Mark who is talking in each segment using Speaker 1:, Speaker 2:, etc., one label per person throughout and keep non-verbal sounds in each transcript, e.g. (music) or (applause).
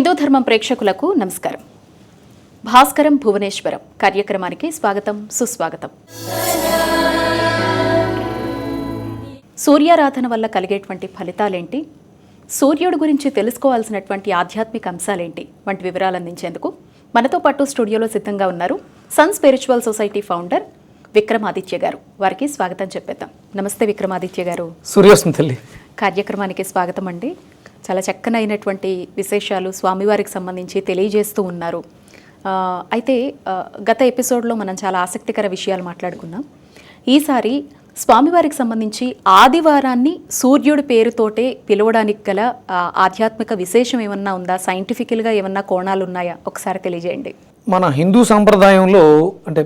Speaker 1: హిందూ ధర్మం ప్రేక్షకులకు నమస్కారం. భాస్కరం భువనేశ్వరం కార్యక్రమానికి స్వాగతం సుస్వాగతం. సూర్యారాధన వల్ల కలిగేటువంటి ఫలితాలేంటి? సూర్యుడు గురించి తెలుసుకోవాల్సినటువంటి ఆధ్యాత్మిక అంశాలేంటి? వంటి వివరాలు అందించేందుకు మనతో పాటు స్టూడియోలో సిద్ధంగా ఉన్నారు Sun Spiritual Society founder Vikramaditya garu. వారికి స్వాగతం చెప్పేద్దాం. నమస్తే విక్రమాదిత్య గారు. కార్యక్రమానికి స్వాగతం అండి. చాలా చక్కనైనటువంటి విశేషాలు స్వామివారికి సంబంధించి తెలియజేస్తూ ఉన్నారు. అయితే గత ఎపిసోడ్లో మనం చాలా ఆసక్తికర విషయాలు మాట్లాడుకున్నాం ఈసారి స్వామివారికి సంబంధించి ఆదివారాన్ని సూర్యుడి పేరుతోటే పిలవడానికి గల ఆధ్యాత్మిక విశేషం ఏమన్నా ఉందా? సైంటిఫికల్గా ఏమన్నా కోణాలు ఉన్నాయా? ఒకసారి తెలియజేయండి.
Speaker 2: మన హిందూ సాంప్రదాయంలో అంటే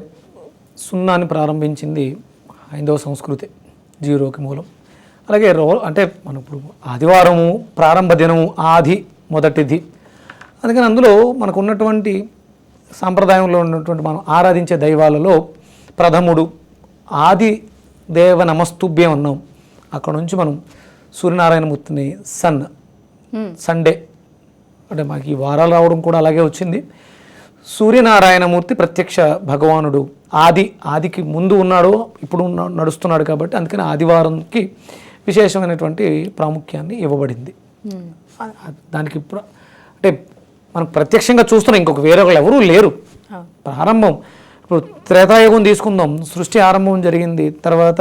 Speaker 2: సున్నాని ప్రారంభించింది హైందవ సంస్కృతి జీరోకి మూలం. అలాగే రో అంటే మన ఇప్పుడు ఆదివారము ప్రారంభ దినము ఆది మొదటిది అందుకని అందులో మనకు ఉన్నటువంటి సాంప్రదాయంలో ఉన్నటువంటి మనం ఆరాధించే దైవాలలో ప్రథముడు ఆది దేవ నమస్తుభ్యం అన్నాం. అక్కడ నుంచి మనం సూర్యనారాయణమూర్తిని సన్ సండే అంటే మాకు ఈ వారాలు రావడం కూడా అలాగే వచ్చింది. సూర్యనారాయణమూర్తి ప్రత్యక్ష భగవానుడు ఆది ఆదికి ముందు ఉన్నాడు ఇప్పుడు నడుస్తున్నాడు కాబట్టి అందుకని ఆదివారంకి విశేషమైనటువంటి ప్రాముఖ్యాన్ని ఇవ్వబడింది. దానికి అంటే మనం ప్రత్యక్షంగా చూస్తున్నాం ఇంకొక వేరే వాళ్ళు ఎవరూ లేరు. ప్రారంభం ఇప్పుడు త్రేతాయుగం తీసుకుందాం సృష్టి ఆరంభం జరిగింది తర్వాత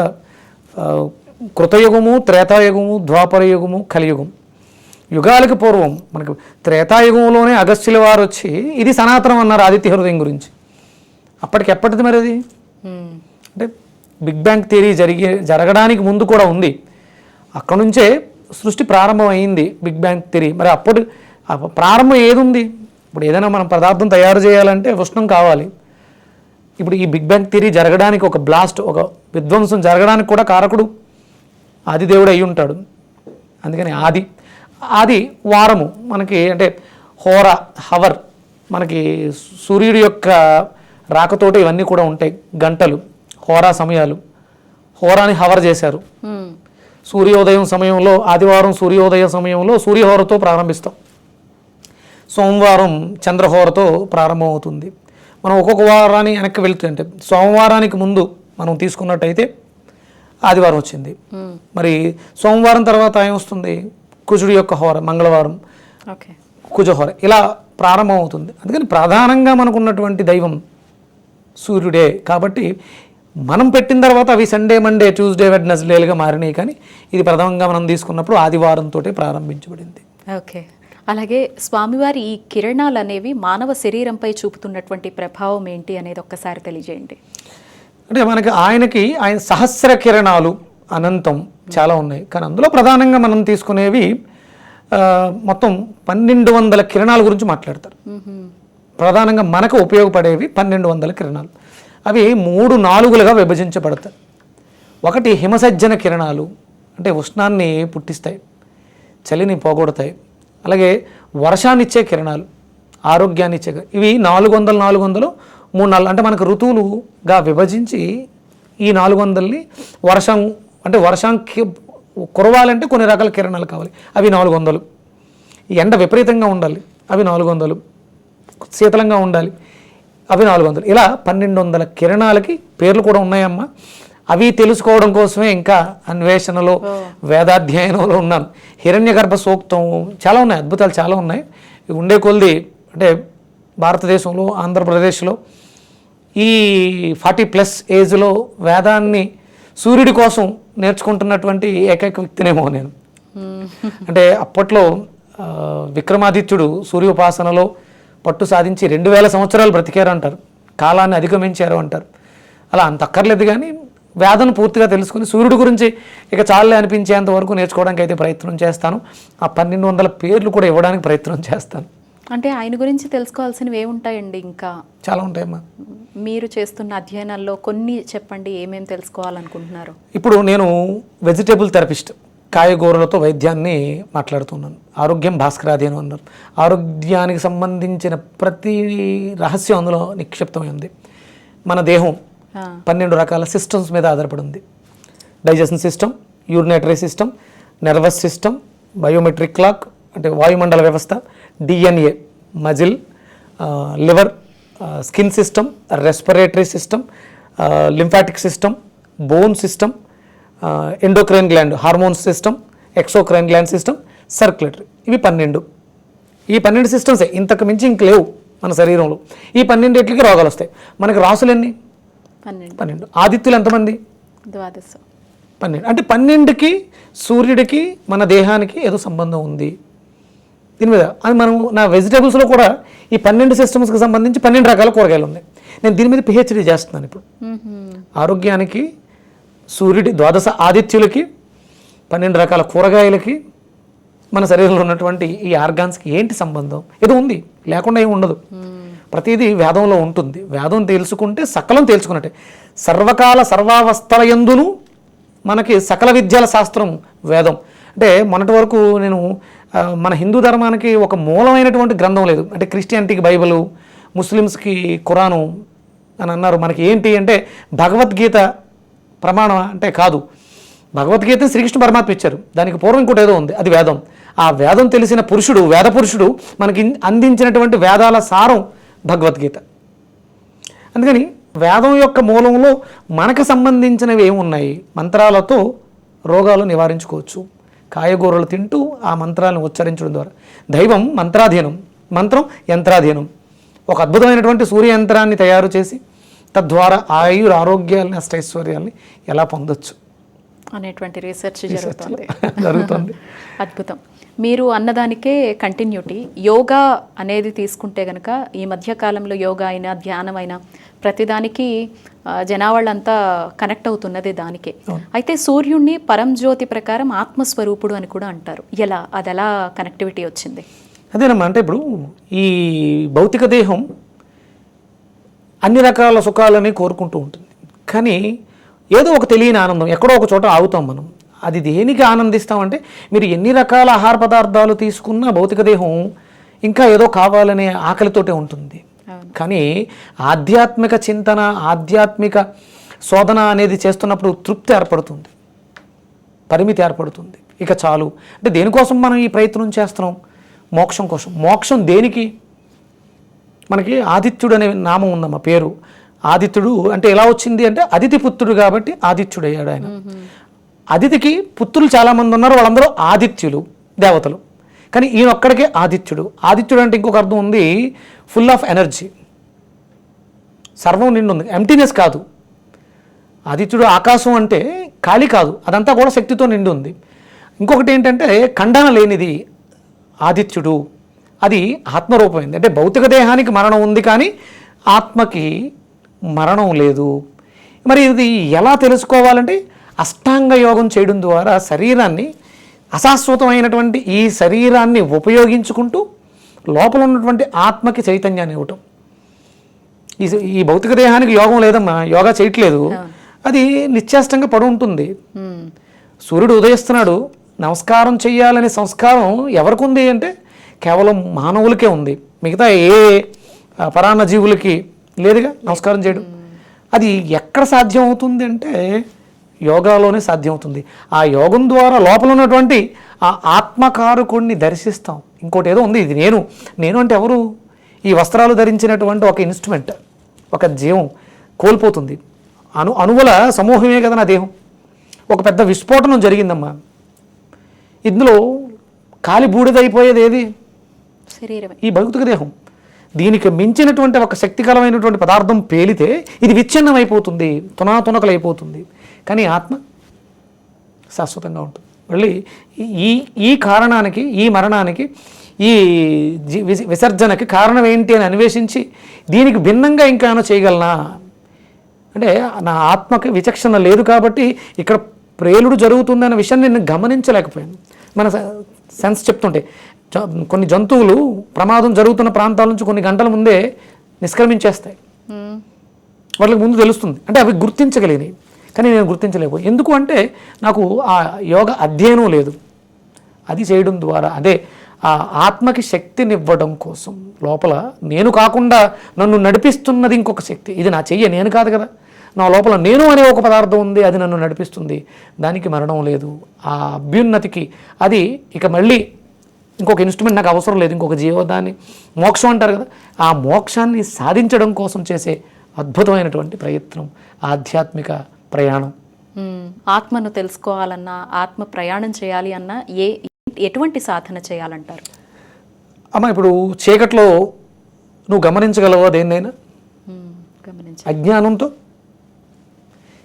Speaker 2: కృతయుగము త్రేతాయుగము ద్వాపర యుగము కలియుగం. యుగాలకు పూర్వం మనకు త్రేతాయుగంలోనే అగస్త్యుల వారు వచ్చి ఇది సనాతనం అన్నారు ఆదిత్య హృదయం గురించి. అప్పటికి ఎప్పటిది మరి అది. అంటే బిగ్ బ్యాంగ్ థియరీ జరిగే జరగడానికి ముందు కూడా ఉంది. అక్కడ నుంచే సృష్టి ప్రారంభం బిగ్ బ్యాంగ్ థిరీ మరి అప్పుడు ప్రారంభం ఏది ఉంది ఇప్పుడు ఏదైనా మనం పదార్థం తయారు చేయాలంటే ఉష్ణం కావాలి. ఇప్పుడు ఈ బిగ్ బ్యాంగ్ థిరీ జరగడానికి ఒక బ్లాస్ట్ ఒక విధ్వంసం జరగడానికి కూడా కారకుడు ఆదిదేవుడు అయి ఉంటాడు. అందుకని ఆది ఆది వారము మనకి అంటే హోర హవర్ మనకి సూర్యుడి యొక్క రాకతోటి ఇవన్నీ కూడా ఉంటాయి. గంటలు హోరా సమయాలు. హోరాని హవర్ చేశారు. సూర్యోదయం సమయంలో ఆదివారం సూర్యోదయ సమయంలో సూర్యహోరతో ప్రారంభిస్తాం. సోమవారం చంద్రహోరతో ప్రారంభమవుతుంది. మనం ఒక్కొక్క వారాన్ని వెనక్కి వెళ్తుంటే సోమవారానికి ముందు మనం తీసుకున్నట్టయితే ఆదివారం వచ్చింది. మరి సోమవారం తర్వాత ఏమొస్తుంది కుజుడి యొక్క హోర మంగళవారం. కుజహోర. ఇలా ప్రారంభమవుతుంది. అందుకని ప్రధానంగా మనకు ఉన్నటువంటి దైవం సూర్యుడే. కాబట్టి మనం పెట్టిన తర్వాత అవి సండే మండే ట్యూస్డే వెడ్నెస్డేలుగా మారినాయి కానీ ఇది ప్రథమంగా మనం తీసుకున్నప్పుడు ఆదివారంతో ప్రారంభించబడింది.
Speaker 1: ఓకే. అలాగే స్వామివారి ఈ కిరణాలు అనేవి మానవ శరీరంపై చూపుతున్నటువంటి ప్రభావం ఏంటి అనేది ఒక్కసారి తెలియజేయండి.
Speaker 2: అంటే మనకి ఆయనకి ఆయన సహస్ర కిరణాలు అనంతం చాలా ఉన్నాయి. కానీ అందులో ప్రధానంగా మనం తీసుకునేవి మొత్తం పన్నెండు వందల కిరణాల గురించి మాట్లాడతారు. ప్రధానంగా మనకు ఉపయోగపడేవి పన్నెండు వందల కిరణాలు. అవి మూడు నాలుగులుగా విభజించబడతాయి. ఒకటి హిమసజ్జన కిరణాలు అంటే ఉష్ణాన్ని పుట్టిస్తాయి చలిని పోగొడతాయి. అలాగే వర్షాన్నిచ్చే కిరణాలు ఆరోగ్యాన్ని ఇచ్చే ఇవి నాలుగు వందలు నాలుగు వందలు మూడు నాలుగు అంటే మనకు ఋతువులుగా విభజించి ఈ నాలుగు వందల్ని వర్షం అంటే వర్షం కి- కురవాలంటే కొన్ని రకాల కిరణాలు కావాలి. అవి నాలుగు వందలు ఈ ఎండ విపరీతంగా ఉండాలి. అవి నాలుగు వందలు శీతలంగా ఉండాలి. అవి నాలుగు వందలు. ఇలా పన్నెండు వందల కిరణాలకి పేర్లు కూడా ఉన్నాయమ్మా. అవి తెలుసుకోవడం కోసమే ఇంకా అన్వేషణలో వేదాధ్యయనంలో ఉన్నాను హిరణ్యగర్భ సూక్తం చాలా ఉన్నాయి అద్భుతాలు చాలా ఉన్నాయి. ఉండే కొలిది అంటే భారతదేశంలో ఆంధ్రప్రదేశ్లో ఈ ఫార్టీ ప్లస్ ఏజ్లో వేదాన్ని సూర్యుడి కోసం నేర్చుకుంటున్నటువంటి ఏకైక వ్యక్తినేమో నేను. అంటే అప్పట్లో విక్రమాదిత్యుడు సూర్యోపాసనలో పట్టు సాధించి రెండు వేల సంవత్సరాలు బ్రతికారు అంటారు కాలాన్ని అధిగమించారు అంటారు. అలా అంత అక్కర్లేదు కానీ వేదను పూర్తిగా తెలుసుకుని సూర్యుడి గురించి ఇక చాలే అనిపించేంత వరకు నేర్చుకోవడానికి అయితే ప్రయత్నం చేస్తాను. ఆ పన్నెండు వందల పేర్లు కూడా ఇవ్వడానికి ప్రయత్నం చేస్తాను.
Speaker 1: అంటే ఆయన గురించి తెలుసుకోవాల్సినవి ఏముంటాయండి ఇంకా?
Speaker 2: చాలా ఉంటాయమ్మా.
Speaker 1: మీరు చేస్తున్న అధ్యయనాల్లో కొన్ని చెప్పండి ఏమేమి తెలుసుకోవాలనుకుంటున్నారు?
Speaker 2: ఇప్పుడు నేను వెజిటేబుల్ థెరపిస్ట్. కాయగూరలతో వైద్యాన్ని మాట్లాడుతున్నాను. ఆరోగ్యం భాస్కరాధీనం అన్నారు ఆరోగ్యానికి సంబంధించిన ప్రతి రహస్యం అందులో నిక్షిప్తమైంది మన దేహం పన్నెండు రకాల సిస్టమ్స్ మీద ఆధారపడి ఉంది digestion system urinary system nervous system biometric clock అంటే వాయుమండల వ్యవస్థ DNA muscle liver skin system respiratory system lymphatic system bone system endocrine gland hormone system exocrine gland system circulatory ఇవి పన్నెండు. ఈ పన్నెండు సిస్టమ్సే ఇంతకు మించి ఇంక లేవు మన శరీరంలో. ఈ పన్నెండిట్లకి రోగాలు వస్తాయి. మనకి రాసులు ఎన్ని?
Speaker 1: పన్నెండు.
Speaker 2: పన్నెండు. ఆదిత్యులు ఎంతమంది?
Speaker 1: ద్వాదశ.
Speaker 2: పన్నెండు. అంటే పన్నెండుకి సూర్యుడికి మన దేహానికి ఏదో సంబంధం ఉంది. దీని మీద అది మనం నా వెజిటేబుల్స్లో కూడా ఈ పన్నెండు సిస్టమ్స్కి సంబంధించి పన్నెండు రకాల కూరగాయలు ఉన్నాయి. నేను దీని మీద పిహెచ్డి చేస్తున్నాను ఇప్పుడు. ఆరోగ్యానికి సూర్యుడి ద్వాదశ ఆదిత్యులకి పన్నెండు రకాల కూరగాయలకి మన శరీరంలో ఉన్నటువంటి ఈ ఆర్గాన్స్కి ఏంటి సంబంధం? ఏదో ఉంది. లేకుండా ఏమి ఉండదు. ప్రతిదీ వేదంలో ఉంటుంది. వేదం తెలుసుకుంటే సకలం తెలుసుకున్నట్టే సర్వకాల సర్వావస్థల ఎందును మనకి సకల విద్యల శాస్త్రం వేదం. అంటే మొన్నటి వరకు నేను మన హిందూ ధర్మానికి ఒక మూలమైనటువంటి గ్రంథం లేదు. అంటే క్రిస్టియానిటీకి బైబిలు ముస్లిమ్స్కి ఖురాను అని అన్నారు. మనకి ఏంటి అంటే భగవద్గీత ప్రమాణం అంటే కాదు. భగవద్గీత శ్రీకృష్ణ పరమాత్మ ఇచ్చారు. దానికి పూర్వం ఇంకోటి ఏదో ఉంది. అది వేదం. ఆ వేదం తెలిసిన పురుషుడు వేద పురుషుడు మనకి అందించినటువంటి వేదాల సారం భగవద్గీత. అందుకని వేదం యొక్క మూలంలో మనకు సంబంధించినవి ఏమున్నాయి మంత్రాలతో రోగాలు నివారించుకోవచ్చు. కాయగూరలు తింటూ ఆ మంత్రాలను ఉచ్చరించడం ద్వారా. దైవం మంత్రాధీనం. మంత్రం యంత్రాధీనం. ఒక అద్భుతమైనటువంటి సూర్య యంత్రాన్ని తయారు చేసి తద్వారా ఆయుర్ ఆరోగ్యాలని అష్టైశ్వర్యాల్ని ఎలా పొందొచ్చు?
Speaker 1: అనేటువంటి రీసెర్చ్ జరుగుతుంది.
Speaker 2: జరుగుతుంది. (laughs)
Speaker 1: అద్భుతం. మీరు అన్నదానికే కంటిన్యూటీ. యోగా అనేది తీసుకుంటే గనక ఈ మధ్య కాలంలో యోగా అయినా ధ్యానం అయినా ప్రతిదానికి జనావాళ్ళంతా కనెక్ట్ అవుతున్నది దానికే. అయితే సూర్యుడిని పరంజ్యోతి ప్రకారం ఆత్మస్వరూపుడు అని కూడా అంటారు. ఎలా? అది ఎలా కనెక్టివిటీ వచ్చింది?
Speaker 2: అదేనమ్మా అంటే ఇప్పుడు ఈ భౌతిక దేహం అన్ని రకాల సుఖాలని కోరుకుంటూ ఉంటుంది. కానీ ఏదో ఒక తెలియని ఆనందం ఎక్కడో ఒక చోట ఆగుతాం మనం. అది దేనికి ఆనందిస్తామంటే మీరు ఎన్ని రకాల ఆహార పదార్థాలు తీసుకున్నా భౌతిక దేహం ఇంకా ఏదో కావాలనే ఆకలితోటే ఉంటుంది. కానీ ఆధ్యాత్మిక చింతన ఆధ్యాత్మిక శోధన అనేది చేస్తున్నప్పుడు తృప్తి ఏర్పడుతుంది. పరిమితి ఏర్పడుతుంది. ఇక చాలు. అంటే దేనికోసం మనం ఈ ప్రయత్నం చేస్తున్నాం? మోక్షం కోసం. మోక్షం దేనికి? మనకి ఆదిత్యుడు అనే నామం ఉందమ్మ పేరు. ఆదిత్యుడు అంటే ఎలా వచ్చింది అంటే అదితి పుత్రుడు కాబట్టి ఆదిత్యుడు అయ్యాడు ఆయన. అదితికి పుత్రులు చాలామంది ఉన్నారు వాళ్ళందరూ ఆదిత్యులు దేవతలు. కానీ ఈయన ఒక్కడికే ఆదిత్యుడు. ఆదిత్యుడు అంటే ఇంకొక అర్థం ఉంది ఫుల్ ఆఫ్ ఎనర్జీ సర్వం నిండు ఉంది ఎంటీనెస్ కాదు. ఆదిత్యుడు ఆకాశం అంటే ఖాళీ కాదు. అదంతా కూడా శక్తితో నిండి ఉంది ఇంకొకటి ఏంటంటే ఖండన లేనిది ఆదిత్యుడు. అది ఆత్మరూపమైంది. అంటే భౌతిక దేహానికి మరణం ఉంది కానీ ఆత్మకి మరణం లేదు. మరి ఇది ఎలా తెలుసుకోవాలంటే అష్టాంగ యోగం చేయడం ద్వారా శరీరాన్ని అశాశ్వతమైనటువంటి ఈ శరీరాన్ని ఉపయోగించుకుంటూ లోపల ఉన్నటువంటి ఆత్మకి చైతన్యాన్ని ఇవ్వటం. ఈ ఈ భౌతిక దేహానికి యోగం లేదమ్మా యోగా చేయట్లేదు. అది నిశ్చేష్టంగా పడి ఉంటుంది. సూర్యుడు ఉదయిస్తున్నాడు నమస్కారం చెయ్యాలనే సంస్కారం ఎవరికి ఉంది అంటే కేవలం మానవులకే ఉంది. మిగతా ఏ పరాన్న జీవులకి లేదుగా? నమస్కారం చేయడం. అది ఎక్కడ సాధ్యం అవుతుంది అంటే యోగాలోనే సాధ్యం అవుతుంది ఆ యోగం ద్వారా లోపల ఉన్నటువంటి ఆ ఆత్మకారకుడిని దర్శిస్తాం. ఇంకోటి ఏదో ఉంది. ఇది నేను నేను అంటే ఎవరు? ఈ వస్త్రాలు ధరించినటువంటి ఒక ఇన్స్ట్రుమెంట్ ఒక జీవం కోల్పోతుంది. అణు అణువుల సమూహమే కదా నా దేహం. ఒక పెద్ద విస్ఫోటనం జరిగిందమ్మా. ఇందులో కాలి బూడిదైపోయేది ఏది? ఈ భౌతిక దేహం దీనికి మించినటువంటి ఒక శక్తికరమైనటువంటి పదార్థం పేలితే ఇది విచ్ఛిన్నమైపోతుంది తునాతునకలైపోతుంది. కానీ ఆత్మ శాశ్వతంగా ఉంటుంది. మళ్ళీ ఈ ఈ కారణానికి ఈ మరణానికి ఈ విసర్జనకి కారణం ఏంటి అని అన్వేషించి దీనికి భిన్నంగా ఇంకా ఏమైనా చేయగలనా? అంటే నా ఆత్మకి విచక్షణ లేదు కాబట్టి ఇక్కడ ప్రేలుడు జరుగుతుందన్న విషయాన్ని నేను గమనించలేకపోయాను. మన సెన్స్ చెప్తుంటే కొన్ని జంతువులు ప్రమాదం జరుగుతున్న ప్రాంతాల నుంచి కొన్ని గంటల ముందే నిష్క్రమించేస్తాయి. వాళ్ళకి ముందు తెలుస్తుంది. అంటే అవి గుర్తించగలిగినవి. కానీ నేను గుర్తించలేకపోయి ఎందుకు అంటే నాకు ఆ యోగ అధ్యయనం లేదు. అది చేయడం ద్వారా అదే ఆ ఆత్మకి శక్తినివ్వడం కోసం లోపల నేను కాకుండా నన్ను నడిపిస్తున్నది ఇంకొక శక్తి. ఇది నా చెయ్య నేను కాదు కదా. నా లోపల నేను అనే ఒక పదార్థం ఉంది అది నన్ను నడిపిస్తుంది. దానికి మరణం లేదు. ఆ అభ్యున్నతికి అది ఇక మళ్ళీ ఇంకొక ఇన్స్ట్రుమెంట్ నాకు అవసరం లేదు ఇంకొక జీవదాన్ని. మోక్షం అంటారు కదా ఆ మోక్షాన్ని సాధించడం కోసం చేసే అద్భుతమైనటువంటి ప్రయత్నం ఆధ్యాత్మిక ప్రయాణం.
Speaker 1: ఆత్మను తెలుసుకోవాలన్నా ఆత్మ ప్రయాణం చేయాలి అన్నా ఏ ఎటువంటి సాధన చేయాలంటారు?
Speaker 2: అమ్మ ఇప్పుడు చీకట్లో నువ్వు గమనించగలవా దేన్నైనా.
Speaker 1: గమనించి
Speaker 2: అజ్ఞానంతో?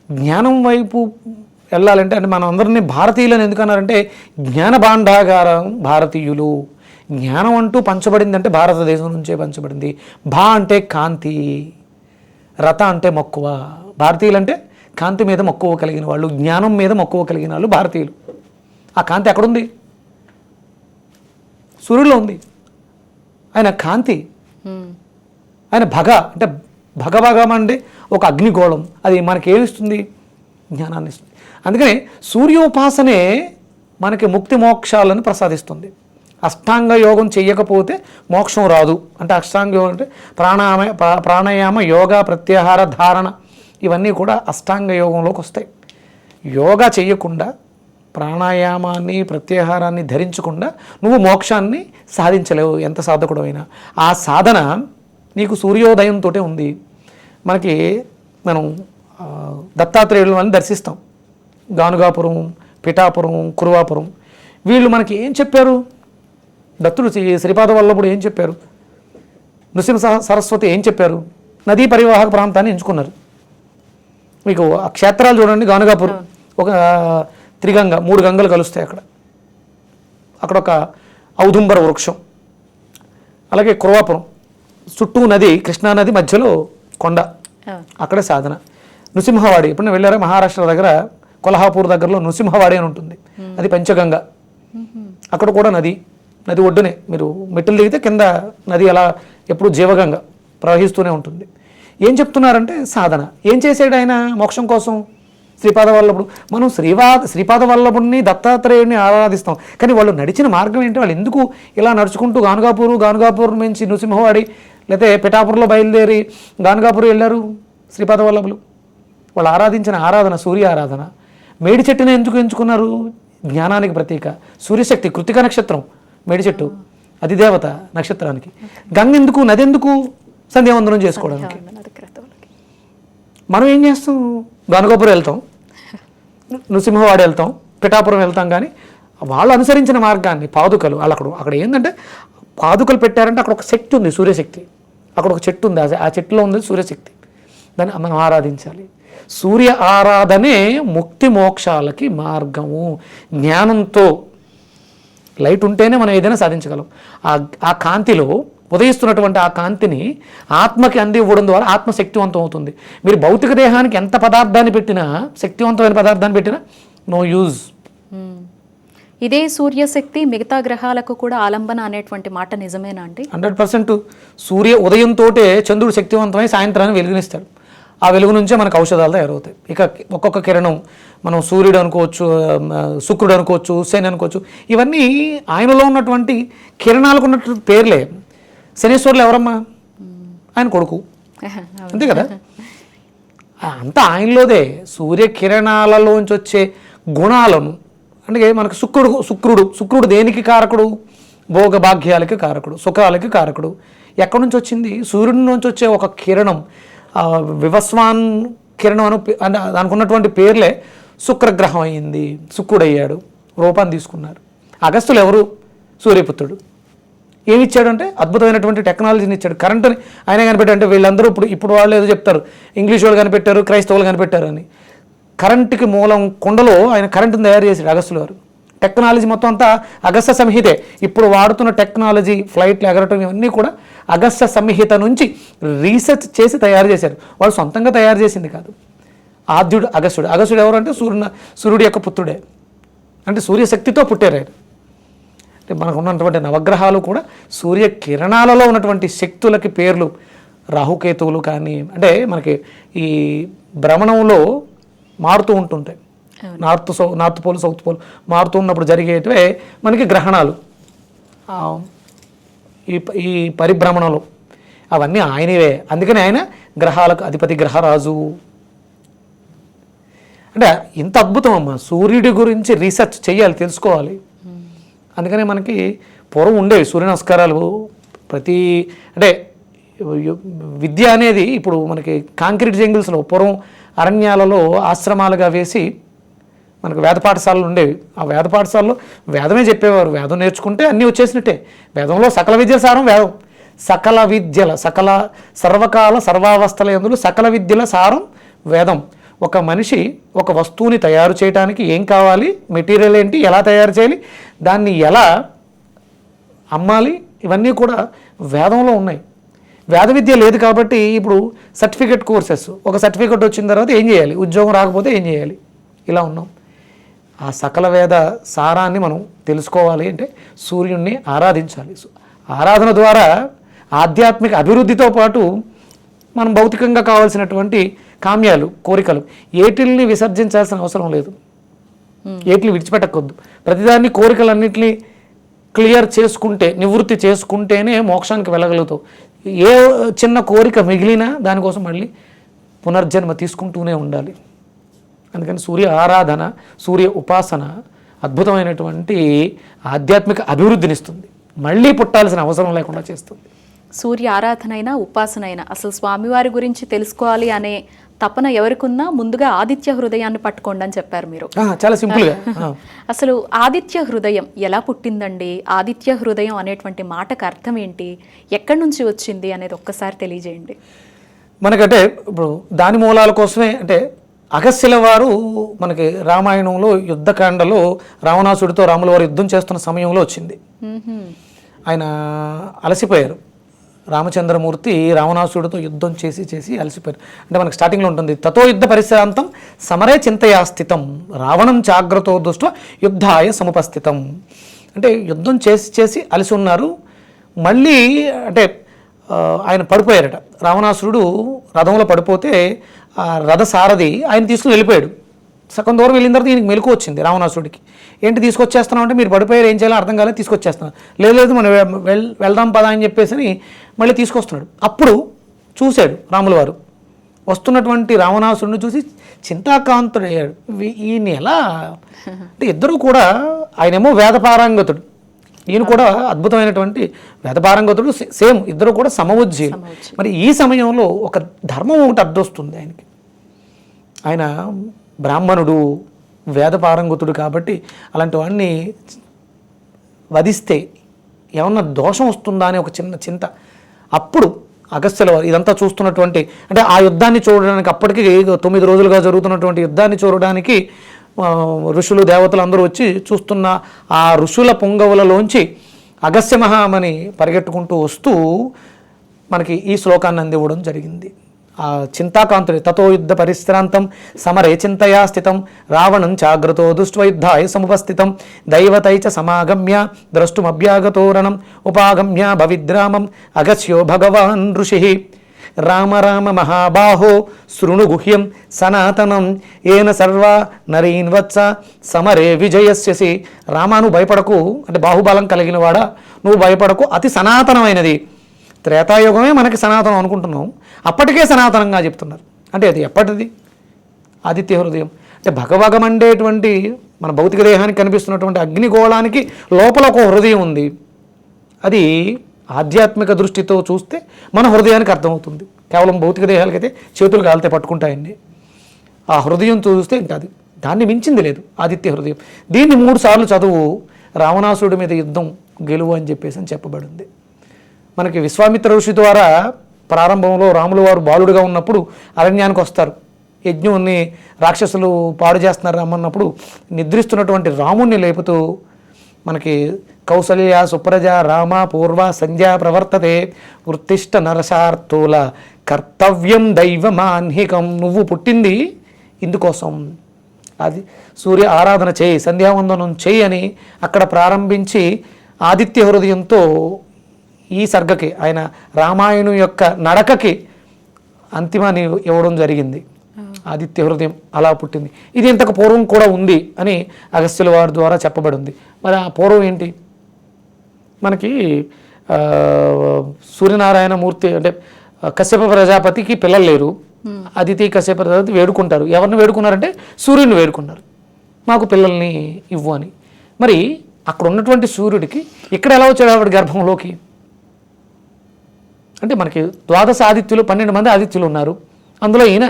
Speaker 2: జ్ఞానం వైపు వెళ్ళాలంటే అంటే మనం అందరినీ భారతీయులని ఎందుకన్నారంటే జ్ఞాన భాండాగారం భారతీయులు. జ్ఞానం అంటూ పంచబడిందంటే భారతదేశం నుంచే పంచబడింది. భా అంటే కాంతి రథ అంటే మక్కువ. భారతీయులు అంటే కాంతి మీద మక్కువ కలిగిన వాళ్ళు జ్ఞానం మీద మక్కువ కలిగిన వాళ్ళు భారతీయులు. ఆ కాంతి ఎక్కడుంది? సూర్యుడిలో ఉంది. ఆయన కాంతి. ఆయన భగ అంటే భగభగం అంటే ఒక అగ్నిగోళం. అది మనకి ఏమిస్తుంది జ్ఞానాన్ని ఇస్తుంది అందుకని సూర్యోపాసనే మనకి ముక్తి మోక్షాలను ప్రసాదిస్తుంది. అష్టాంగ యోగం చేయకపోతే మోక్షం రాదు. అంటే అష్టాంగ యోగం అంటే ప్రాణాయామ ప్రాణాయామ యోగా ప్రత్యాహార ధారణ ఇవన్నీ కూడా అష్టాంగ యోగంలోకి వస్తాయి. యోగా చేయకుండా ప్రాణాయామాన్ని ప్రత్యాహారాన్ని ధరించకుండా నువ్వు మోక్షాన్ని సాధించలేవు. ఎంత సాధకుడమైనా ఆ సాధన నీకు సూర్యోదయంతో ఉంది. మనకి మనం ఆ, దత్తాత్రేయులు అని దర్శిస్తాం. గానుగాపురం పిఠాపురం కురువాపురం. వీళ్ళు మనకి ఏం చెప్పారు? దత్తుడు శ్రీ- శ్రీపాద వల్లభుడు ఏం చెప్పారు? నృసింహ సరస్వతి ఏం చెప్పారు? నదీ పరివాహక ప్రాంతాన్ని ఎంచుకున్నారు. మీకు ఆ క్షేత్రాలు చూడండి గానుగాపురం. ఒక త్రిగంగ మూడు గంగలు కలుస్తాయి అక్కడ. అక్కడ ఒక ఔదుంబర వృక్షం. అలాగే కురవాపురం. చుట్టూ నది కృష్ణా నది మధ్యలో కొండ. అక్కడే సాధన. నృసింహవాడి ఎప్పుడైనా వెళ్ళారా? మహారాష్ట్ర దగ్గర కొల్హాపూర్ దగ్గరలో నృసింహవాడి అని ఉంటుంది. అది పంచగంగ. అక్కడ కూడా నది నది ఒడ్డునే. మీరు మెట్టులు దిగితే కింద నది అలా ఎప్పుడు జీవగంగ ప్రవహిస్తూనే ఉంటుంది. ఏం చెప్తున్నారంటే సాధన. ఏం చేసాడు ఆయన మోక్షం కోసం? శ్రీపాద వల్లభుడు. మనం శ్రీవా శ్రీపాద వల్లభుడిని దత్తాత్రేయుడిని ఆరాధిస్తాం. కానీ వాళ్ళు నడిచిన మార్గం ఏంటి? వాళ్ళు ఎందుకు ఇలా నడుచుకుంటూ గానుగాపూరు గానుగాపూర్ నుంచి నృసింహవాడి లేకపోతే పిఠాపురంలో బయలుదేరి గానుగాపూర్ వెళ్ళారు శ్రీపాద వల్లభులు? వాళ్ళు ఆరాధించిన ఆరాధన సూర్య ఆరాధన. మేడి చెట్టుని ఎందుకు ఎంచుకున్నారు? జ్ఞానానికి ప్రతీక. సూర్యశక్తి కృతిక నక్షత్రం మేడి చెట్టు. అది దేవత నక్షత్రానికి. గంగ ఎందుకు? నది ఎందుకు? సంధ్యావందనం చేసుకోవడానికి. మనం ఏం చేస్తాం? గనుగోపురం వెళ్తాం. నృసింహవాడ వెళ్తాం. పిఠాపురం వెళ్తాం కానీ వాళ్ళు అనుసరించిన మార్గాన్ని పాదుకలు వాళ్ళు అక్కడ అక్కడ ఏంటంటే పాదుకలు పెట్టారంటే అక్కడ ఒక శక్తి ఉంది సూర్యశక్తి. అక్కడ ఒక చెట్టు ఉంది. ఆ చెట్టులో ఉంది సూర్యశక్తి. దాన్ని మనం ఆరాధించాలి. సూర్య ఆరాధనే ముక్తి మోక్షాలకి మార్గము. జ్ఞానంతో లైట్ ఉంటేనే మనం ఏదైనా సాధించగలం. ఆ ఆ కాంతిలో ఉదయిస్తున్నటువంటి ఆ కాంతిని ఆత్మకి అంది ఇవ్వడం ద్వారా ఆత్మ శక్తివంతం అవుతుంది. మీరు భౌతిక దేహానికి ఎంత పదార్థాన్ని పెట్టినా శక్తివంతమైన పదార్థాన్ని పెట్టినా నో యూజ్
Speaker 1: మ్మ్. ఇదే సూర్యశక్తి మిగతా గ్రహాలకు కూడా ఆలంబన అనేటువంటి మాట నిజమేనా అండి?
Speaker 2: Hundred percent. సూర్య ఉదయంతో చంద్రుడు శక్తివంతమై సాయంత్రాన్ని వెలుగునిస్తాడు. ఆ వెలుగు నుంచే మనకు ఔషధాలు తయారవుతాయి. ఇక ఒక్కొక్క కిరణం మనం సూర్యుడు అనుకోవచ్చు శుక్రుడు అనుకోవచ్చు శని అనుకోవచ్చు ఇవన్నీ ఆయనలో ఉన్నటువంటి కిరణాలకు ఉన్నటువంటి పేర్లే. శనీశ్వరులు ఎవరమ్మా? ఆయన కొడుకు. అంతే కదా? అంతా ఆయనలోదే. సూర్యకిరణాలలోంచి వచ్చే గుణాలను అంటే మనకు శుక్రుడు శుక్రుడు శుక్రుడు దేనికి కారకుడు? భోగ భాగ్యాలకి కారకుడు సుఖాలకి కారకుడు. ఎక్కడి నుంచి వచ్చింది? సూర్యుడి నుంచి వచ్చే ఒక కిరణం వివస్వాన్ కిరణం అను అనుకున్నటువంటి దానికి ఉన్నటువంటి పేర్లే శుక్రగ్రహం అయింది శుక్రుడయ్యాడు. రూపాన్ని తీసుకున్నారు. అగస్తులు ఎవరు? సూర్యపుత్రుడు. ఏమి ఇచ్చాడంటే అద్భుతమైనటువంటి టెక్నాలజీని ఇచ్చాడు. కరెంటుని ఆయన కనిపెట్టాడు. అంటే వీళ్ళందరూ ఇప్పుడు ఇప్పుడు వాళ్ళు ఏదో చెప్తారు. ఇంగ్లీష్ వాళ్ళు కనిపెట్టారు క్రైస్తవులు కనిపెట్టారు అని కరెంటుకి మూలం కుండలో ఆయన కరెంటుని తయారు చేశాడు అగస్తులు వారు. టెక్నాలజీ మొత్తం అంతా అగస్త సంహితే. ఇప్పుడు వాడుతున్న టెక్నాలజీ ఫ్లైట్లు ఎగరటం ఇవన్నీ కూడా అగస్త సంహిత నుంచి రీసెర్చ్ చేసి తయారు చేశారు. వాళ్ళు సొంతంగా తయారు చేసింది కాదు. ఆద్యుడు అగస్టుడు అగస్టుడు ఎవరంటే సూర్యుడు సూర్యుడి యొక్క పుత్రుడే. అంటే సూర్యశక్తితో పుట్టారు అంటే మనకు ఉన్నటువంటి నవగ్రహాలు కూడా సూర్య కిరణాలలో ఉన్నటువంటి శక్తులకి పేర్లు. రాహుకేతువులు కానీ అంటే మనకి ఈ భ్రమణంలో మారుతూ ఉంటుంటాయి. నార్త్ సౌ నార్త్ పోల్ సౌత్ పోల్ మారుతూ ఉన్నప్పుడు జరిగేటివే మనకి గ్రహణాలు. ఈ ఈ పరిభ్రమణలో అవన్నీ ఆయనవే. అందుకని ఆయన గ్రహాలకు అధిపతి గ్రహరాజు. అంటే ఇంత అద్భుతం అమ్మా. సూర్యుడి గురించి రీసెర్చ్ చేయాలి తెలుసుకోవాలి. అందుకనే మనకి పూర్వం ఉండేవి సూర్య నమస్కారాలు. ప్రతి అంటే విద్య అనేది ఇప్పుడు మనకి కాంక్రీట్ జంగిల్స్లో పూర్వం అరణ్యాలలో ఆశ్రమాలుగా వేసి మనకు వేద పాఠశాలలు ఉండేవి. ఆ వేద పాఠశాలలో వేదమే చెప్పేవారు. వేదం నేర్చుకుంటే అన్నీ వచ్చేసినట్టే. వేదంలో సకల విద్యల సారం వేదం. సకల విద్యల సకల సర్వకాల సర్వావస్థల ఎందులో సకల విద్యల సారం వేదం. ఒక మనిషి ఒక వస్తువుని తయారు చేయడానికి ఏం కావాలి? మెటీరియల్ ఏంటి? ఎలా తయారు చేయాలి? దాన్ని ఎలా అమ్మాలి? ఇవన్నీ కూడా వేదంలో ఉన్నాయి. వేద విద్య లేదు కాబట్టి ఇప్పుడు సర్టిఫికెట్ కోర్సెస్. ఒక సర్టిఫికెట్ వచ్చిన తర్వాత ఏం చేయాలి? ఉద్యోగం రాకపోతే ఏం చేయాలి? ఇలా ఉన్నాం. ఆ సకల వేద సారాన్ని మనం తెలుసుకోవాలి అంటే సూర్యుడిని ఆరాధించాలి. ఆరాధన ద్వారా ఆధ్యాత్మిక అభివృద్ధితో పాటు మనం భౌతికంగా కావాల్సినటువంటి కామ్యాలు కోరికలు ఏటిల్ని విసర్జించాల్సిన అవసరం లేదు. ఏటిని విడిచిపెట్టకొద్దు ప్రతిదాన్ని కోరికలన్నింటినీ క్లియర్ చేసుకుంటే నివృత్తి చేసుకుంటేనే మోక్షానికి వెళ్ళగలుగుతావు. ఏ చిన్న కోరిక మిగిలినా దానికోసం మళ్ళీ పునర్జన్మ తీసుకుంటూనే ఉండాలి. అందుకని సూర్య ఆరాధన సూర్య ఉపాసన అద్భుతమైనటువంటి ఆధ్యాత్మిక అభివృద్ధినిస్తుంది. మళ్ళీ పుట్టాల్సిన అవసరం లేకుండా చేస్తుంది.
Speaker 1: సూర్య ఆరాధన అయినా ఉపాసన అయినా అసలు స్వామివారి గురించి తెలుసుకోవాలి అనే తపన ఎవరికున్నా ముందుగా ఆదిత్య హృదయాన్ని పట్టుకోండి అని చెప్పారు మీరు.
Speaker 2: చాలా సింపుల్గా. (laughs)
Speaker 1: అసలు ఆదిత్య హృదయం ఎలా పుట్టిందండి? ఆదిత్య హృదయం అనేటువంటి మాటకు అర్థం ఏంటి? ఎక్కడి నుంచి వచ్చింది అనేది ఒక్కసారి తెలియజేయండి.
Speaker 2: మనకంటే ఇప్పుడు దాని మూలాల కోసమే అంటే అగస్త్యుల వారు మనకి రామాయణంలో యుద్ధకాండలో రావణాసుడితో రాముల వారు యుద్ధం చేస్తున్న సమయంలో వచ్చింది. ఆయన అలసిపోయారు. రామచంద్రమూర్తి రావణాసుడితో యుద్ధం చేసి చేసి అలసిపోయారు. అంటే మనకి స్టార్టింగ్లో ఉంటుంది తతో యుద్ధ పరిశ్రాంతం సమరే చింతయా స్థితం రావణం జాగ్రత్త దృష్ట యుద్ధాయ సముపస్థితం. అంటే యుద్ధం చేసి చేసి అలసి ఉన్నారు. మళ్ళీ అంటే ఆయన పడిపోయారట. రావణాసురుడు రథంలో పడిపోతే ఆ రథ సారథి ఆయన తీసుకుని వెళ్ళిపోయాడు. సగం దూరం వెళ్ళిన తర్వాత ఈయనకి మెలకు వచ్చింది రావణాసుడికి ఏంటి తీసుకొచ్చేస్తున్నాం అంటే మీరు పడిపోయారు ఏం చేయాలో అర్థం కాలేదు తీసుకొచ్చేస్తున్నాం లేదు లేదు మనం వె- వెళ్దాం పదా అని చెప్పేసి అని మళ్ళీ తీసుకొస్తున్నాడు. అప్పుడు చూశాడు రాముల వారు. వస్తున్నటువంటి రావణాసురుడిని చూసి చింతాకాంతుడయ్యాడు. ఈయన ఎలా? అంటే ఇద్దరు కూడా ఆయనేమో వేదపారాంగతుడు ఈయన కూడా అద్భుతమైనటువంటి వేదపారంగతుడు సేమ్ ఇద్దరు కూడా సమవుజ్జీలు మరి ఈ సమయంలో ఒక ధర్మం ఒకటి అడ్డొస్తుంది ఆయనకి. ఆయన బ్రాహ్మణుడు వేదపారంగతుడు కాబట్టి అలాంటి వాడిని వధిస్తే ఏమన్నా దోషం వస్తుందా అని ఒక చిన్న చింత. అప్పుడు అగస్త్యుల వారు ఇదంతా చూస్తున్నటువంటి అంటే ఆ యుద్ధాన్ని చూడడానికి అప్పటికి తొమ్మిది రోజులుగా జరుగుతున్నటువంటి యుద్ధాన్ని చూడడానికి ఋషులు దేవతలు అందరూ వచ్చి చూస్తున్న ఆ ఋషుల పొంగవులలోంచి అగస్త్య మహామని పరిగెట్టుకుంటూ వస్తూ మనకి ఈ శ్లోకాన్ని అందివ్వడం జరిగింది. ఆ చింతాకాంతుడి తతో యుద్ధ పరిశ్రాంతం సమరే చింతయా స్థితం రావణం జాగ్రతో దుష్ట్వయుద్ధాయ సముపస్థితం దైవతైచ సమాగమ్య ద్రష్టుమభ్యాగతోరణం ఉపాగమ్య భవిద్రామం అగస్యో భగవాన్ ఋషి. రామ రామ మహాబాహో శృణు గుహ్యం సనాతనం. ఏన సర్వా నరీన్వత్స సమరే విజయస్యసి. నువ్వు భయపడకు అంటే బాహుబలం కలిగిన వాడా? నువ్వు భయపడకు అతి సనాతనమైనది. త్రేతాయుగమే మనకి సనాతనం అనుకుంటున్నాం. అప్పటికే సనాతనంగా చెప్తున్నారు. అంటే అది ఎప్పటిది? ఆదిత్య హృదయం. అంటే భగభగమండేటువంటి మన భౌతిక దేహానికి కనిపిస్తున్నటువంటి అగ్నిగోళానికి లోపల ఒక హృదయం ఉంది. అది ఆధ్యాత్మిక దృష్టితో చూస్తే మన హృదయానికి అర్థమవుతుంది. కేవలం భౌతిక దేహాలకైతే చేతులు కాలితే పట్టుకుంటాయండి. ఆ హృదయం చూస్తే ఇంకా అది దాన్ని మించింది లేదు ఆదిత్య హృదయం. దీన్ని మూడు సార్లు చదువు రావణాసురుడి మీద యుద్ధం గెలువు అని చెప్పేసి అని చెప్పబడింది. మనకి విశ్వామిత్ర ఋషి ద్వారా ప్రారంభంలో రాములు వారు బాలుడుగా ఉన్నప్పుడు అరణ్యానికి వస్తారు. యజ్ఞాన్ని రాక్షసులు పాడు చేస్తున్నారు రమ్మన్నప్పుడు నిద్రిస్తున్నటువంటి రాముణ్ణి లేపుతూ మనకి కౌసల్య సుప్రజ రామ పూర్వ సంధ్య ప్రవర్తతే. వృత్తిష్ట నరసార్థుల కర్తవ్యం దైవమాన్హికం. నువ్వు పుట్టింది ఇందుకోసం. అది సూర్య ఆరాధన చేయి సంధ్యావందనం చేయి అని అక్కడ ప్రారంభించి ఆదిత్య హృదయంతో ఈ సర్గకి ఆయన రామాయణం యొక్క నడకకి అంతిమాన్ని ఇవ్వడం జరిగింది. ఆదిత్య హృదయం అలా పుట్టింది. ఇది ఇంతకు పూర్వం కూడా ఉంది అని అగస్త్యుల వారి ద్వారా చెప్పబడింది. మరి ఆ పూర్వం ఏంటి? మనకి సూర్యనారాయణ మూర్తి అంటే కశ్యప ప్రజాపతికి పిల్లలు లేరు. అదితి కశ్యప ప్రజాపతి వేడుకుంటారు. ఎవరిని వేడుకున్నారంటే సూర్యుని వేడుకున్నారు. మాకు పిల్లల్ని ఇవ్వు అని. మరి అక్కడ ఉన్నటువంటి సూర్యుడికి ఇక్కడ ఎలా వచ్చాడు ఆవిడ గర్భంలోకి? అంటే మనకి ద్వాదశ ఆదిత్యులు పన్నెండు మంది ఆదిత్యులు ఉన్నారు. అందులో ఈయన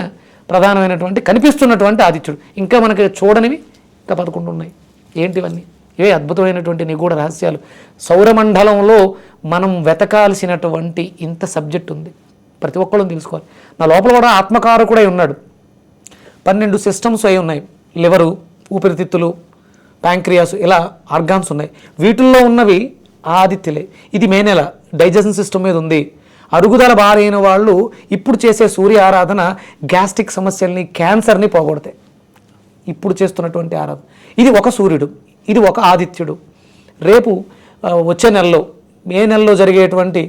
Speaker 2: ప్రధానమైనటువంటి కనిపిస్తున్నటువంటి ఆదిత్యుడు. ఇంకా మనకి చూడనివి ఇంకా పదకొండు ఉన్నాయి. ఏంటివన్నీ? ఇవే అద్భుతమైనటువంటి నిగూఢ రహస్యాలు. సౌరమండలంలో మనం వెతకాల్సినటువంటి ఇంత సబ్జెక్ట్ ఉంది. ప్రతి ఒక్కళ్ళు తెలుసుకోవాలి. నా లోపల కూడా ఆత్మకారకుడై ఉన్నాడు. పన్నెండు సిస్టమ్స్ అయి ఉన్నాయి. లివరు ఊపిరితిత్తులు ప్యాంక్రియాస్ ఇలా ఆర్గాన్స్ ఉన్నాయి. వీటిల్లో ఉన్నవి ఆదిత్యలే. ఇది మే నెల. డైజెషన్ సిస్టమ్ మీద ఉంది. అరుగుదల బారైన వాళ్ళు ఇప్పుడు చేసే సూర్య ఆరాధన గ్యాస్ట్రిక్ సమస్యల్ని క్యాన్సర్ని పోగొడతాయి. ఇప్పుడు చేస్తున్నటువంటి ఆరాధన. ఇది ఒక సూర్యుడు ఇది ఒక ఆదిత్యుడు. రేపు వచ్చే నెలలో మే నెలలో జరిగేటువంటి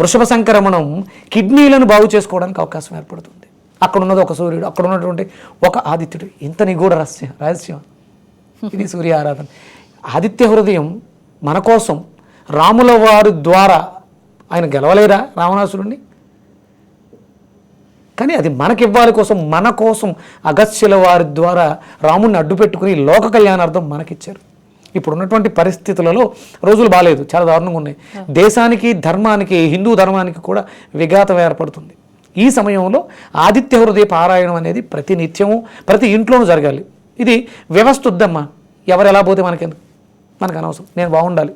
Speaker 2: వృషభ సంక్రమణం కిడ్నీలను బాగు చేసుకోవడానికి అవకాశం ఏర్పడుతుంది. అక్కడ ఉన్నది ఒక సూర్యుడు అక్కడ ఉన్నటువంటి ఒక ఆదిత్యుడు. ఇంత నిగూఢ రహస్యం రహస్యం. ఇది సూర్య ఆరాధన ఆదిత్య హృదయం మన కోసం రాముల వారి ద్వారా ఆయన గెలవలేరా రావణాసురుణ్ణి? కానీ అది మనకి ఇవ్వాలి కోసం మన కోసం అగస్త్యుల వారి ద్వారా రాముడిని అడ్డు పెట్టుకుని లోక కళ్యాణార్థం మనకిచ్చారు. ఇప్పుడు ఉన్నటువంటి పరిస్థితులలో రోజులు బాగాలేదు చాలా దారుణంగా ఉన్నాయి. దేశానికి ధర్మానికి హిందూ ధర్మానికి కూడా విఘాతం ఏర్పడుతుంది. ఈ సమయంలో ఆదిత్య హృదయ పారాయణం అనేది ప్రతి నిత్యము ప్రతి ఇంట్లోనూ జరగాలి. ఇది వ్యవస్థ వద్దమ్మా ఎవరు ఎలా పోతే మనకెందుకు? మనకు అనవసరం. నేను బాగుండాలి.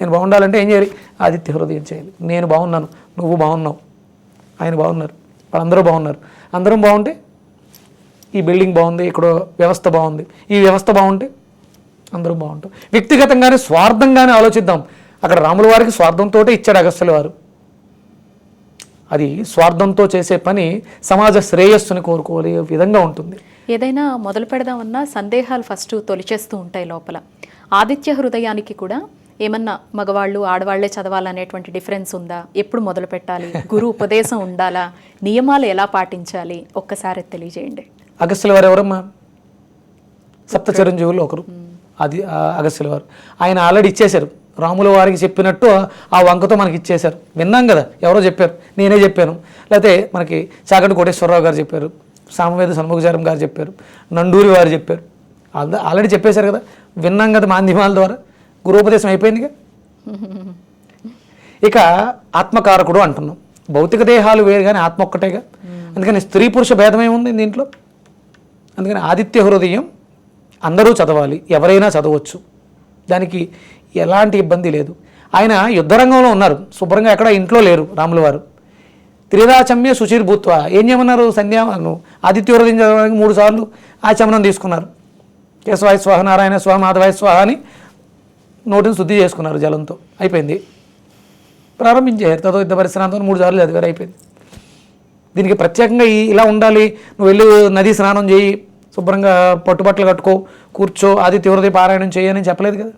Speaker 2: నేను బాగుండాలంటే ఏం చేయాలి? ఆదిత్య హృదయం చేయాలి. నేను బాగున్నాను నువ్వు బాగున్నావు. ఆయన బాగున్నారు వాళ్ళందరూ బాగున్నారు. అందరం బాగుంటే ఈ బిల్డింగ్ బాగుంది ఇక్కడ వ్యవస్థ బాగుంది. ఈ వ్యవస్థ బాగుంటే అందరూ బాగుంటాం వ్యక్తిగతంగానే స్వార్థంగానే ఆలోచిద్దాం. అక్కడ రాముల వారికి స్వార్థంతో ఇచ్చాడు అగస్త్యుల వారు. అది స్వార్థంతో చేసే పని సమాజ శ్రేయస్సుని కోరుకోలే విధంగా ఉంటుంది.
Speaker 1: ఏదైనా మొదలు పెడదామన్నా సందేహాలు ఫస్ట్ తొలిచేస్తూ ఉంటాయి లోపల. ఆదిత్య హృదయానికి కూడా ఏమన్నా మగవాళ్ళు ఆడవాళ్ళే చదవాలనేటువంటి డిఫరెన్స్ ఉందా? ఎప్పుడు మొదలు పెట్టాలి? గురు ఉపదేశం ఉండాలా? నియమాలు ఎలా పాటించాలి? ఒక్కసారి తెలియజేయండి.
Speaker 2: అగస్త్యుల వారు ఎవరమ్మా? సప్త చిరంజీవులు ఒకరు అది అగస్త్యుల వారు. ఆయన ఆల్రెడీ ఇచ్చేశారు. రాముల వారికి చెప్పినట్టు ఆ వంకతో మనకి ఇచ్చేశారు. విన్నాం కదా? ఎవరో చెప్పారు. నేనే చెప్పాను. లేకపోతే మనకి చాగటి కోటేశ్వరరావు గారు చెప్పారు. సామవేద సన్ముఖచారం గారు చెప్పారు. నండూరి వారు చెప్పారు. ఆల్రెడీ చెప్పేశారు కదా? విన్నాం కదా మాధ్యమాల ద్వారా? గురుపదేశం అయిపోయిందిగా. ఇక ఆత్మకారకుడు అంటున్నాం. భౌతిక దేహాలు వేరు కానీ ఆత్మ ఒక్కటేగా. అందుకని స్త్రీ పురుష భేదమే ఉంది దీంట్లో? అందుకని ఆదిత్య హృదయం అందరూ చదవాలి ఎవరైనా చదవచ్చు. దానికి ఎలాంటి ఇబ్బంది లేదు. ఆయన యుద్ధరంగంలో ఉన్నారు. శుభ్రంగా ఎక్కడ ఇంట్లో లేరు రాముల వారు. త్రిరాచమ్య సుచీర్ భూత్వ ఏం చేయమన్నారు సంధ్యాను ఆదిత్య హృదయం చదవడానికి మూడు సార్లు ఆచమనం తీసుకున్నారు. కేశవాయ స్వాహ నారాయణ స్వాహ మాధవాయ స్వాహ అని నోటిని శుద్ధి చేసుకున్నారు జలంతో. అయిపోయింది. ప్రారంభించారు తదో యుద్ధ పరిశ్రాంతం మూడు సార్లు చదివారు అయిపోయింది. దీనికి ప్రత్యేకంగా ఇలా ఉండాలి. నువ్వు వెళ్ళి నది స్నానం చేయి శుభ్రంగా పట్టుబట్టలు కట్టుకో కూర్చో ఆది తీవ్రత పారాయణం చేయని చెప్పలేదు కదా?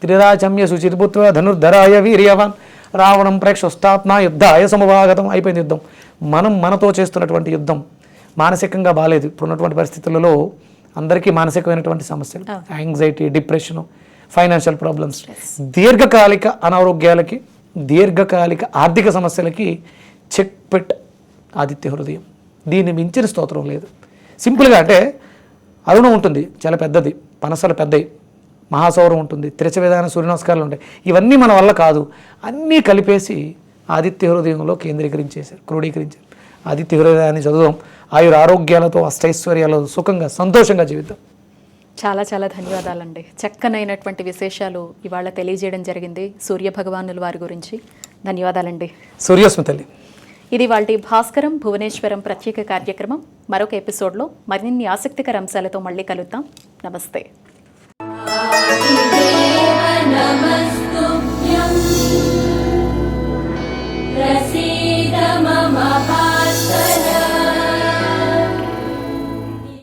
Speaker 2: త్రిరాచమ్య సుచిర్భుత్వ ధనుర్ధరాయ వీర్యవాన్ రావణం ప్రేక్షస్తాత్మ యుద్ధాయ సమవాగతం. అయిపోయింది యుద్ధం. మనం మనతో చేస్తున్నటువంటి యుద్ధం మానసికంగా బాగాలేదు ఇప్పుడున్నటువంటి పరిస్థితులలో అందరికీ మానసికమైనటువంటి సమస్యలు. యాంగ్జైటీ డిప్రెషను ఫైనాన్షియల్ ప్రాబ్లమ్స్ దీర్ఘకాలిక అనారోగ్యాలకి దీర్ఘకాలిక ఆర్థిక సమస్యలకి చెక్ పెట్ ఆదిత్య హృదయం. దీన్ని మించిన స్తోత్రం లేదు. సింపుల్గా అంటే అరుణం ఉంటుంది చాలా పెద్దది పనసలు పెద్దవి మహాసౌరం ఉంటుంది త్రిచవిధాన సూర్య నమస్కారాలు ఉంటాయి. ఇవన్నీ మన వల్ల కాదు. అన్నీ కలిపేసి ఆదిత్య హృదయంలో కేంద్రీకరించేశారు క్రోడీకరించారు. ఆదిత్య హృదయాన్ని చదువుదాం. ఆయుర ఆరోగ్యాలతో అష్టైశ్వర్యాలతో సుఖంగా సంతోషంగా జీవిద్దాం.
Speaker 1: చాలా చాలా ధన్యవాదాలండి. చక్కనైనటువంటి విశేషాలు ఇవాళ తెలియజేయడం జరిగింది సూర్య భగవానుల వారి గురించి. ధన్యవాదాలండి.
Speaker 2: సూర్యస్మితల్లి
Speaker 1: ఇది వాళ్ళ భాస్కరం భువనేశ్వరం ప్రత్యేక కార్యక్రమం. మరొక ఎపిసోడ్లో మరిన్ని ఆసక్తికర అంశాలతో మళ్ళీ కలుద్దాం. నమస్తే.
Speaker 3: నమస్తు